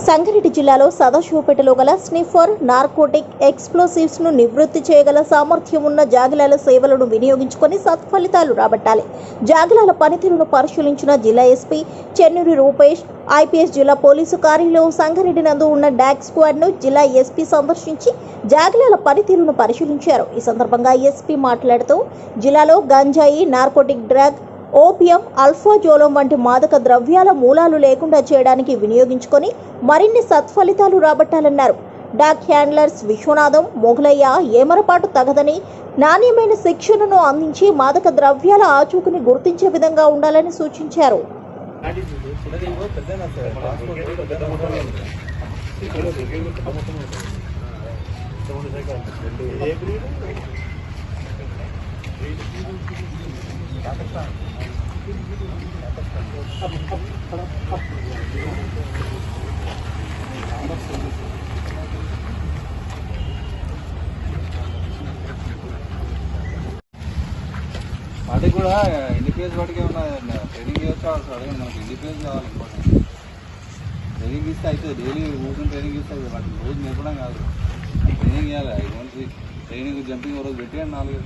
సంగారెడ్డి జిల్లాలో సదాశివపేటలో గల sniffer narcotic ఎక్స్ప్లోసివ్స్ను నివృత్తి చేయగల సామర్థ్యం ఉన్న జాగిలాల సేవలను వినియోగించుకొని సత్ఫలితాలు రాబట్టాలి. జాగిలాల పనితీరును పరిశీలించిన జిల్లా ఎస్పీ చెన్నూరి రూపేష్ ఐపీఎస్ జిల్లా పోలీసు కార్యాలయం సంగారెడ్డి నందు ఉన్న డాగ్ స్క్వాడ్ను జిల్లా ఎస్పీ సందర్శించి జాగిలాల పనితీరును పరిశీలించారు. ఈ సందర్భంగా ఎస్పీ మాట్లాడుతూ జిల్లాలో గంజాయి నార్కోటిక్ డ్రగ్ ఓపియం అల్ఫాజోలం వంటి మాదక ద్రవ్యాల మూలాలు లేకుండా చేయడానికి వినియోగించుకొని మరిన్ని సత్ఫలితాలు రాబట్టాలన్నారు. డాక్ హ్యాండ్లర్స్ విశ్వనాథం మొఘలయ్య ఏమరపాటు తగదని నాణ్యమైన శిక్షణను అందించి మాదక ద్రవ్యాల ఆచూకుని గుర్తించే విధంగా ఉండాలని సూచించారు. వాటికి కూడా ఎన్ని పేజ్ వాటికే ఉన్నది ట్రైనింగ్ ఇవ్వచ్చు? అడగండి మనకి ఎన్ని పేజ్ కావాలి ఇంపార్టెంట్ ట్రైనింగ్ ఇస్తే అయితే డైలీ కూర్చొని ట్రైనింగ్ ఇస్తే వాటికి రోజు నేర్పడం కాదు. ట్రైనింగ్ ఇవ్వాలి. ఐదు మంత్స్ ట్రైనింగ్ జంపింగ్ రోజు పెట్టాను నాలుగు.